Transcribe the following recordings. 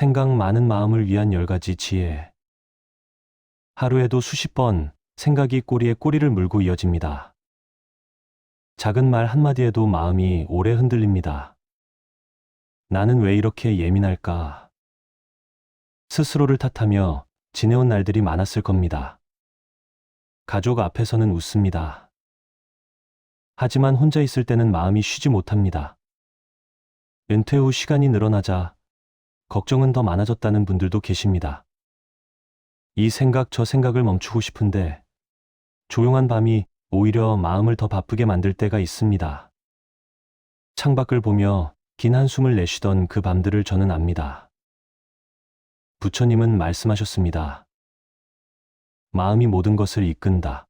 생각 많은 마음을 위한 열 가지 지혜. 하루에도 수십 번 생각이 꼬리에 꼬리를 물고 이어집니다. 작은 말 한마디에도 마음이 오래 흔들립니다. 나는 왜 이렇게 예민할까? 스스로를 탓하며 지내온 날들이 많았을 겁니다. 가족 앞에서는 웃습니다. 하지만 혼자 있을 때는 마음이 쉬지 못합니다. 은퇴 후 시간이 늘어나자 걱정은 더 많아졌다는 분들도 계십니다. 이 생각 저 생각을 멈추고 싶은데 조용한 밤이 오히려 마음을 더 바쁘게 만들 때가 있습니다. 창밖을 보며 긴 한숨을 내쉬던 그 밤들을 저는 압니다. 부처님은 말씀하셨습니다. 마음이 모든 것을 이끈다.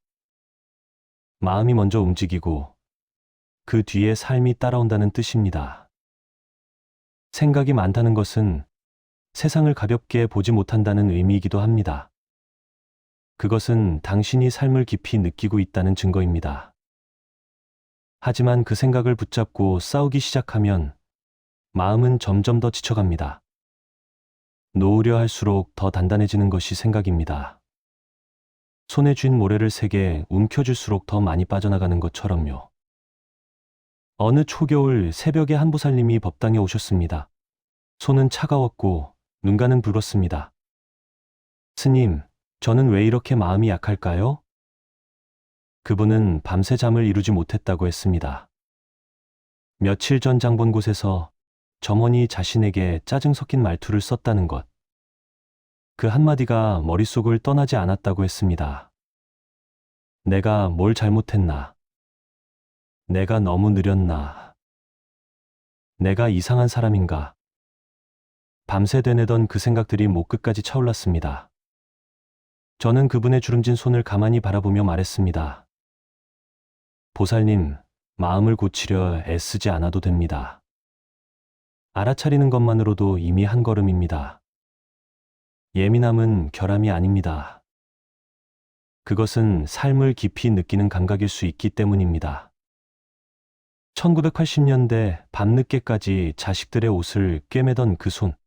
마음이 먼저 움직이고 그 뒤에 삶이 따라온다는 뜻입니다. 생각이 많다는 것은 세상을 가볍게 보지 못한다는 의미이기도 합니다. 그것은 당신이 삶을 깊이 느끼고 있다는 증거입니다. 하지만 그 생각을 붙잡고 싸우기 시작하면 마음은 점점 더 지쳐갑니다. 놓으려 할수록 더 단단해지는 것이 생각입니다. 손에 쥔 모래를 세게 움켜쥘수록 더 많이 빠져나가는 것처럼요. 어느 초겨울 새벽에 한 보살님이 법당에 오셨습니다. 손은 차가웠고 눈가는 붉었습니다. 스님, 저는 왜 이렇게 마음이 약할까요? 그분은 밤새 잠을 이루지 못했다고 했습니다. 며칠 전 장본 곳에서 점원이 자신에게 짜증 섞인 말투를 썼다는 것. 그 한마디가 머릿속을 떠나지 않았다고 했습니다. 내가 뭘 잘못했나? 내가 너무 느렸나? 내가 이상한 사람인가? 밤새 되뇌던 그 생각들이 목 끝까지 차올랐습니다. 저는 그분의 주름진 손을 가만히 바라보며 말했습니다. 보살님, 마음을 고치려 애쓰지 않아도 됩니다. 알아차리는 것만으로도 이미 한 걸음입니다. 예민함은 결함이 아닙니다. 그것은 삶을 깊이 느끼는 감각일 수 있기 때문입니다. 1980년대 밤늦게까지 자식들의 옷을 꿰매던 그 손.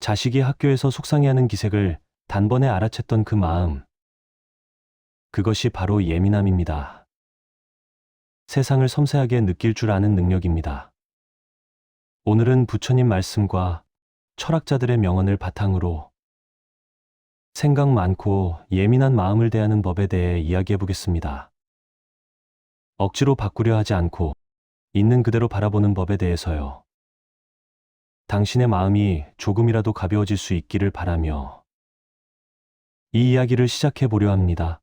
자식이 학교에서 속상해하는 기색을 단번에 알아챘던 그 마음. 그것이 바로 예민함입니다. 세상을 섬세하게 느낄 줄 아는 능력입니다. 오늘은 부처님 말씀과 철학자들의 명언을 바탕으로 생각 많고 예민한 마음을 대하는 법에 대해 이야기해 보겠습니다. 억지로 바꾸려 하지 않고 있는 그대로 바라보는 법에 대해서요. 당신의 마음이 조금이라도 가벼워질 수 있기를 바라며 이 이야기를 시작해 보려 합니다.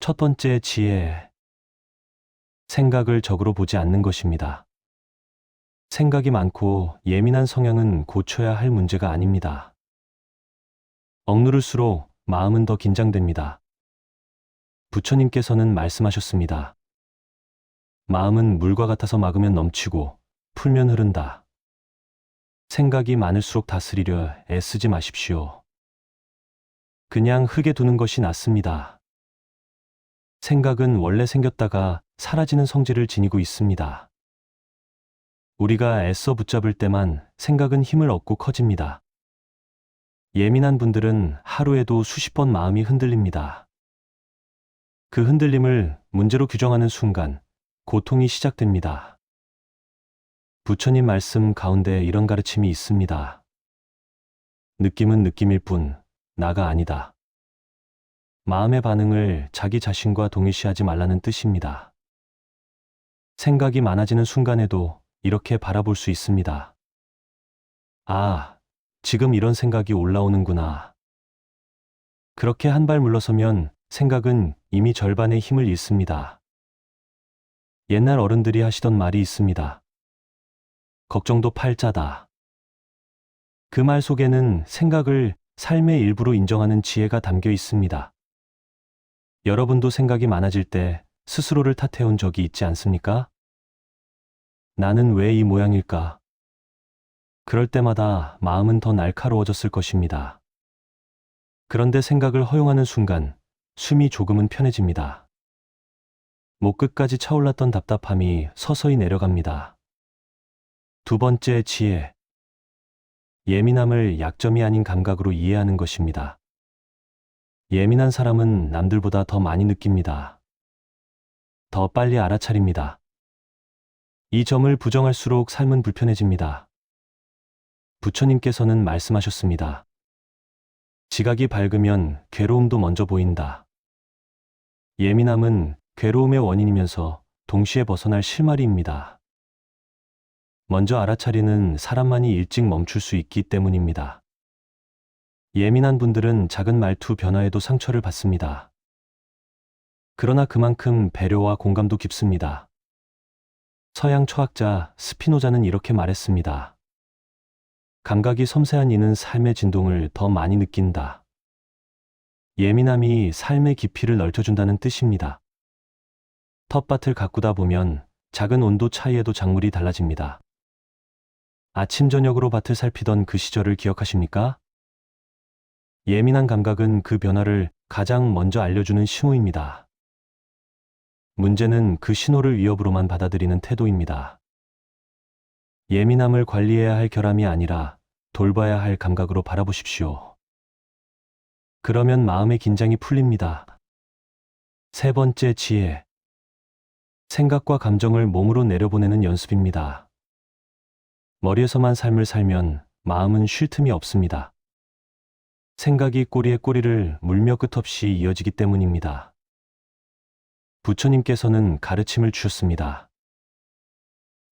첫 번째 지혜. 생각을 적으로 보지 않는 것입니다. 생각이 많고 예민한 성향은 고쳐야 할 문제가 아닙니다. 억누를수록 마음은 더 긴장됩니다. 부처님께서는 말씀하셨습니다. 마음은 물과 같아서 막으면 넘치고 풀면 흐른다. 생각이 많을수록 다스리려 애쓰지 마십시오. 그냥 흙에 두는 것이 낫습니다. 생각은 원래 생겼다가 사라지는 성질을 지니고 있습니다. 우리가 애써 붙잡을 때만 생각은 힘을 얻고 커집니다. 예민한 분들은 하루에도 수십 번 마음이 흔들립니다. 그 흔들림을 문제로 규정하는 순간 고통이 시작됩니다. 부처님 말씀 가운데 이런 가르침이 있습니다. 느낌은 느낌일 뿐, 나가 아니다. 마음의 반응을 자기 자신과 동일시하지 말라는 뜻입니다. 생각이 많아지는 순간에도 이렇게 바라볼 수 있습니다. 아, 지금 이런 생각이 올라오는구나. 그렇게 한 발 물러서면 생각은 이미 절반의 힘을 잃습니다. 옛날 어른들이 하시던 말이 있습니다. 걱정도 팔자다. 그 말 속에는 생각을 삶의 일부로 인정하는 지혜가 담겨 있습니다. 여러분도 생각이 많아질 때 스스로를 탓해온 적이 있지 않습니까? 나는 왜 이 모양일까? 그럴 때마다 마음은 더 날카로워졌을 것입니다. 그런데 생각을 허용하는 순간 숨이 조금은 편해집니다. 목 끝까지 차올랐던 답답함이 서서히 내려갑니다. 두 번째 지혜. 예민함을 약점이 아닌 감각으로 이해하는 것입니다. 예민한 사람은 남들보다 더 많이 느낍니다. 더 빨리 알아차립니다. 이 점을 부정할수록 삶은 불편해집니다. 부처님께서는 말씀하셨습니다. 지각이 밝으면 괴로움도 먼저 보인다. 예민함은 괴로움의 원인이면서 동시에 벗어날 실마리입니다. 먼저 알아차리는 사람만이 일찍 멈출 수 있기 때문입니다. 예민한 분들은 작은 말투 변화에도 상처를 받습니다. 그러나 그만큼 배려와 공감도 깊습니다. 서양 철학자 스피노자는 이렇게 말했습니다. 감각이 섬세한 이는 삶의 진동을 더 많이 느낀다. 예민함이 삶의 깊이를 넓혀준다는 뜻입니다. 텃밭을 가꾸다 보면 작은 온도 차이에도 작물이 달라집니다. 아침 저녁으로 밭을 살피던 그 시절을 기억하십니까? 예민한 감각은 그 변화를 가장 먼저 알려주는 신호입니다. 문제는 그 신호를 위협으로만 받아들이는 태도입니다. 예민함을 관리해야 할 결함이 아니라 돌봐야 할 감각으로 바라보십시오. 그러면 마음의 긴장이 풀립니다. 세 번째 지혜. 생각과 감정을 몸으로 내려보내는 연습입니다. 머리에서만 삶을 살면 마음은 쉴 틈이 없습니다. 생각이 꼬리에 꼬리를 물며 끝없이 이어지기 때문입니다. 부처님께서는 가르침을 주셨습니다.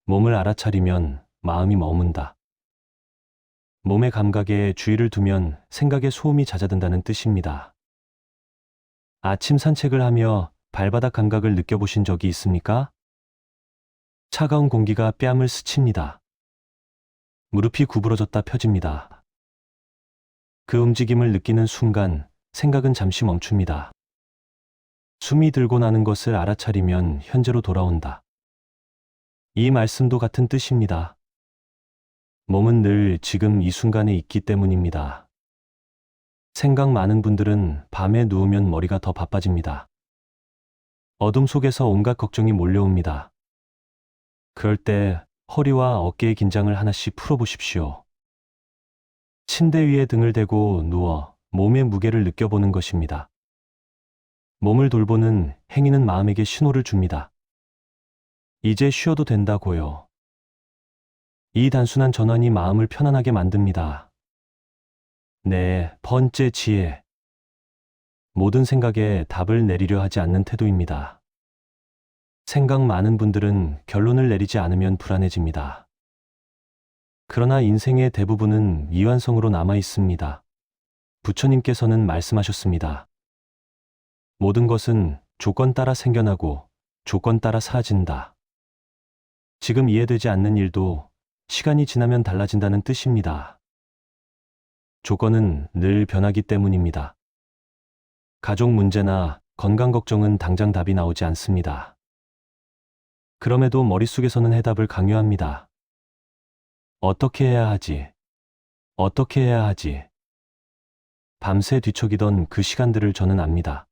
몸을 알아차리면 마음이 머문다. 몸의 감각에 주의를 두면 생각의 소음이 잦아든다는 뜻입니다. 아침 산책을 하며 발바닥 감각을 느껴보신 적이 있습니까? 차가운 공기가 뺨을 스칩니다. 무릎이 구부러졌다 펴집니다. 그 움직임을 느끼는 순간 생각은 잠시 멈춥니다. 숨이 들고 나는 것을 알아차리면 현재로 돌아온다. 이 말씀도 같은 뜻입니다. 몸은 늘 지금 이 순간에 있기 때문입니다. 생각 많은 분들은 밤에 누우면 머리가 더 바빠집니다. 어둠 속에서 온갖 걱정이 몰려옵니다. 그럴 때 허리와 어깨의 긴장을 하나씩 풀어보십시오. 침대 위에 등을 대고 누워 몸의 무게를 느껴보는 것입니다. 몸을 돌보는 행위는 마음에게 신호를 줍니다. 이제 쉬어도 된다고요. 이 단순한 전환이 마음을 편안하게 만듭니다. 네, 번째 지혜. 모든 생각에 답을 내리려 하지 않는 태도입니다. 생각 많은 분들은 결론을 내리지 않으면 불안해집니다. 그러나 인생의 대부분은 미완성으로 남아 있습니다. 부처님께서는 말씀하셨습니다. 모든 것은 조건 따라 생겨나고 조건 따라 사라진다. 지금 이해되지 않는 일도 시간이 지나면 달라진다는 뜻입니다. 조건은 늘 변하기 때문입니다. 가족 문제나 건강 걱정은 당장 답이 나오지 않습니다. 그럼에도 머릿속에서는 해답을 강요합니다. 어떻게 해야 하지? 어떻게 해야 하지? 밤새 뒤척이던 그 시간들을 저는 압니다.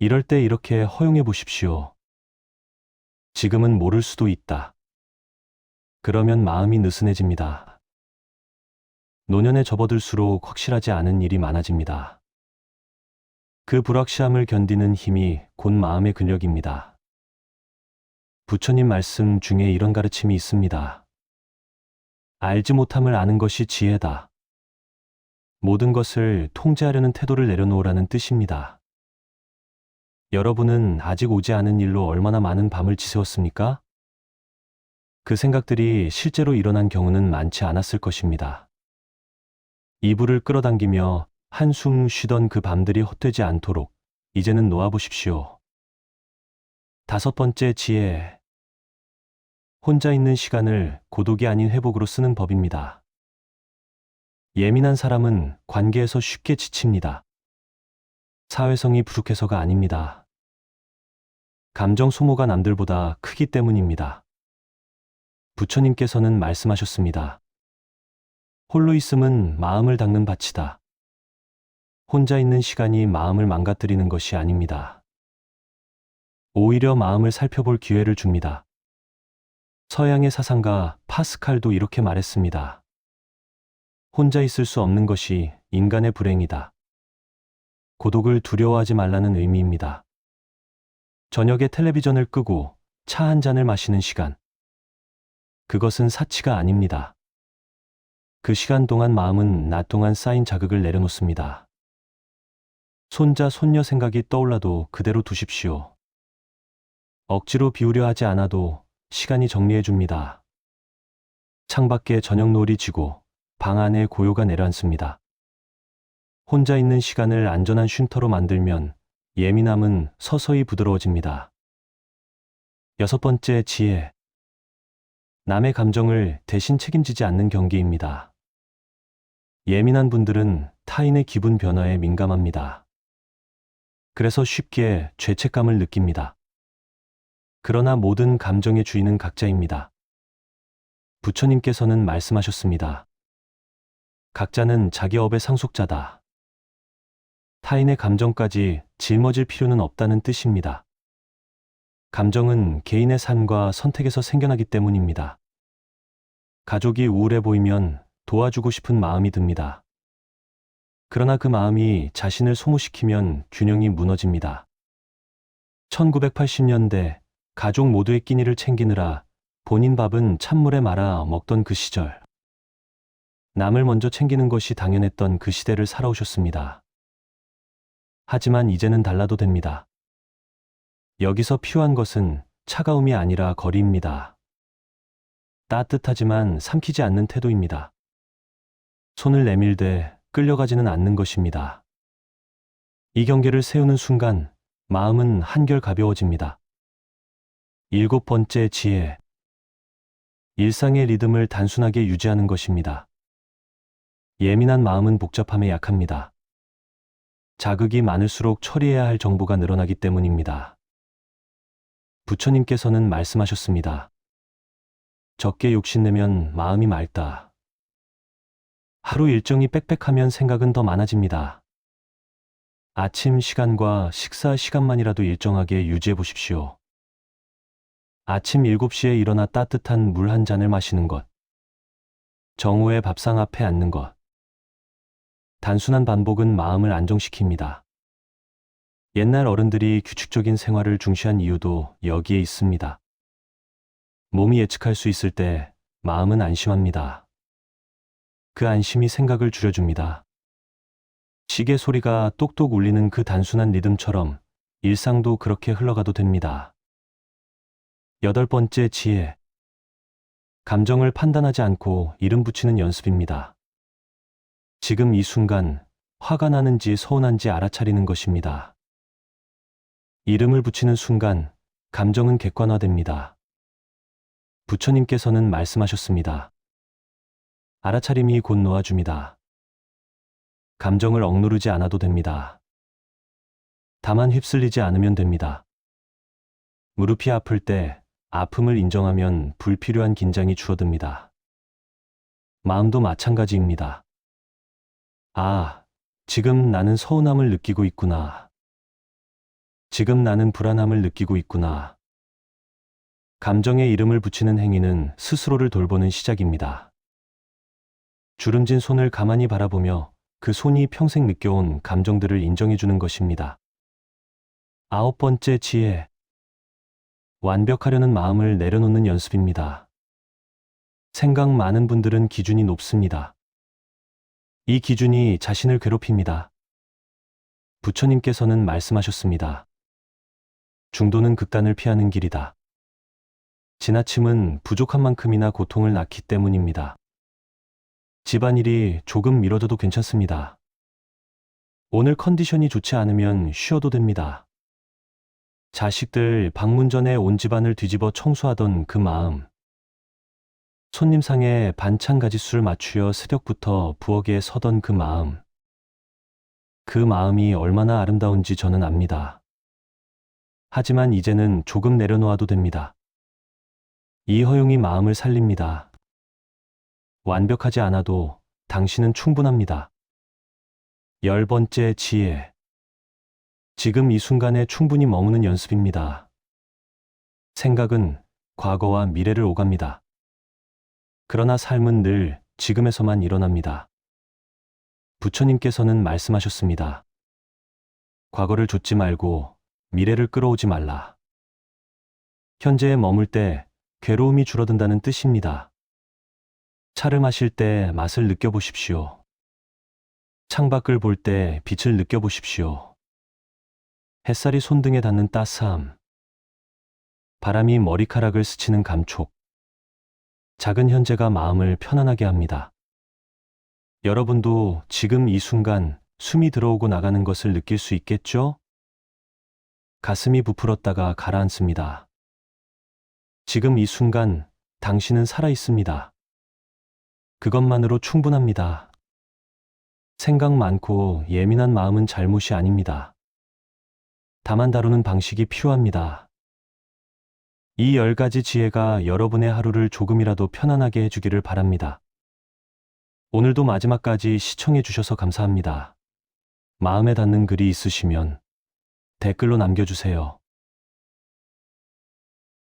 이럴 때 이렇게 허용해 보십시오. 지금은 모를 수도 있다. 그러면 마음이 느슨해집니다. 노년에 접어들수록 확실하지 않은 일이 많아집니다. 그 불확실함을 견디는 힘이 곧 마음의 근력입니다. 부처님 말씀 중에 이런 가르침이 있습니다. 알지 못함을 아는 것이 지혜다. 모든 것을 통제하려는 태도를 내려놓으라는 뜻입니다. 여러분은 아직 오지 않은 일로 얼마나 많은 밤을 지새웠습니까? 그 생각들이 실제로 일어난 경우는 많지 않았을 것입니다. 이불을 끌어당기며 한숨 쉬던 그 밤들이 헛되지 않도록 이제는 놓아보십시오. 다섯 번째 지혜. 혼자 있는 시간을 고독이 아닌 회복으로 쓰는 법입니다. 예민한 사람은 관계에서 쉽게 지칩니다. 사회성이 부족해서가 아닙니다. 감정 소모가 남들보다 크기 때문입니다. 부처님께서는 말씀하셨습니다. 홀로 있음은 마음을 닦는 밭이다. 혼자 있는 시간이 마음을 망가뜨리는 것이 아닙니다. 오히려 마음을 살펴볼 기회를 줍니다. 서양의 사상가 파스칼도 이렇게 말했습니다. 혼자 있을 수 없는 것이 인간의 불행이다. 고독을 두려워하지 말라는 의미입니다. 저녁에 텔레비전을 끄고 차 한 잔을 마시는 시간. 그것은 사치가 아닙니다. 그 시간 동안 마음은 낮 동안 쌓인 자극을 내려놓습니다. 손자, 손녀 생각이 떠올라도 그대로 두십시오. 억지로 비우려 하지 않아도 시간이 정리해 줍니다. 창밖에 저녁 노을이 지고 방 안에 고요가 내려앉습니다. 혼자 있는 시간을 안전한 쉼터로 만들면 예민함은 서서히 부드러워집니다. 여섯 번째 지혜. 남의 감정을 대신 책임지지 않는 경계입니다. 예민한 분들은 타인의 기분 변화에 민감합니다. 그래서 쉽게 죄책감을 느낍니다. 그러나 모든 감정의 주인은 각자입니다. 부처님께서는 말씀하셨습니다. 각자는 자기 업의 상속자다. 타인의 감정까지 짊어질 필요는 없다는 뜻입니다. 감정은 개인의 삶과 선택에서 생겨나기 때문입니다. 가족이 우울해 보이면 도와주고 싶은 마음이 듭니다. 그러나 그 마음이 자신을 소모시키면 균형이 무너집니다. 1980년대 가족 모두의 끼니를 챙기느라 본인 밥은 찬물에 말아 먹던 그 시절. 남을 먼저 챙기는 것이 당연했던 그 시대를 살아오셨습니다. 하지만 이제는 달라도 됩니다. 여기서 필요한 것은 차가움이 아니라 거리입니다. 따뜻하지만 삼키지 않는 태도입니다. 손을 내밀되 끌려가지는 않는 것입니다. 이 경계를 세우는 순간 마음은 한결 가벼워집니다. 일곱 번째 지혜. 일상의 리듬을 단순하게 유지하는 것입니다. 예민한 마음은 복잡함에 약합니다. 자극이 많을수록 처리해야 할 정보가 늘어나기 때문입니다. 부처님께서는 말씀하셨습니다. 적게 욕심내면 마음이 맑다. 하루 일정이 빽빽하면 생각은 더 많아집니다. 아침 시간과 식사 시간만이라도 일정하게 유지해 보십시오. 아침 7시에 일어나 따뜻한 물 한 잔을 마시는 것. 정오에 밥상 앞에 앉는 것. 단순한 반복은 마음을 안정시킵니다. 옛날 어른들이 규칙적인 생활을 중시한 이유도 여기에 있습니다. 몸이 예측할 수 있을 때 마음은 안심합니다. 그 안심이 생각을 줄여줍니다. 시계 소리가 똑똑 울리는 그 단순한 리듬처럼 일상도 그렇게 흘러가도 됩니다. 여덟 번째 지혜. 감정을 판단하지 않고 이름 붙이는 연습입니다. 지금 이 순간 화가 나는지 서운한지 알아차리는 것입니다. 이름을 붙이는 순간 감정은 객관화됩니다. 부처님께서는 말씀하셨습니다. 알아차림이 곧 놓아줍니다. 감정을 억누르지 않아도 됩니다. 다만 휩쓸리지 않으면 됩니다. 무릎이 아플 때 아픔을 인정하면 불필요한 긴장이 줄어듭니다. 마음도 마찬가지입니다. 아, 지금 나는 서운함을 느끼고 있구나. 지금 나는 불안함을 느끼고 있구나. 감정에 이름을 붙이는 행위는 스스로를 돌보는 시작입니다. 주름진 손을 가만히 바라보며 그 손이 평생 느껴온 감정들을 인정해주는 것입니다. 아홉 번째 지혜. 완벽하려는 마음을 내려놓는 연습입니다. 생각 많은 분들은 기준이 높습니다. 이 기준이 자신을 괴롭힙니다. 부처님께서는 말씀하셨습니다. 중도는 극단을 피하는 길이다. 지나침은 부족한 만큼이나 고통을 낳기 때문입니다. 집안일이 조금 미뤄져도 괜찮습니다. 오늘 컨디션이 좋지 않으면 쉬어도 됩니다. 자식들 방문 전에 온 집안을 뒤집어 청소하던 그 마음. 손님 상에 반찬 가지수를 맞추려 새벽부터 부엌에 서던 그 마음. 그 마음이 얼마나 아름다운지 저는 압니다. 하지만 이제는 조금 내려놓아도 됩니다. 이 허용이 마음을 살립니다. 완벽하지 않아도 당신은 충분합니다. 열 번째 지혜. 지금 이 순간에 충분히 머무는 연습입니다. 생각은 과거와 미래를 오갑니다. 그러나 삶은 늘 지금에서만 일어납니다. 부처님께서는 말씀하셨습니다. 과거를 좇지 말고 미래를 끌어오지 말라. 현재에 머물 때 괴로움이 줄어든다는 뜻입니다. 차를 마실 때 맛을 느껴보십시오. 창밖을 볼 때 빛을 느껴보십시오. 햇살이 손등에 닿는 따스함. 바람이 머리카락을 스치는 감촉. 작은 현재가 마음을 편안하게 합니다. 여러분도 지금 이 순간 숨이 들어오고 나가는 것을 느낄 수 있겠죠? 가슴이 부풀었다가 가라앉습니다. 지금 이 순간 당신은 살아 있습니다. 그것만으로 충분합니다. 생각 많고 예민한 마음은 잘못이 아닙니다. 다만 다루는 방식이 필요합니다. 이열 가지 지혜가 여러분의 하루를 조금이라도 편안하게 해주기를 바랍니다. 오늘도 마지막까지 시청해 주셔서 감사합니다. 마음에 닿는 글이 있으시면 댓글로 남겨주세요.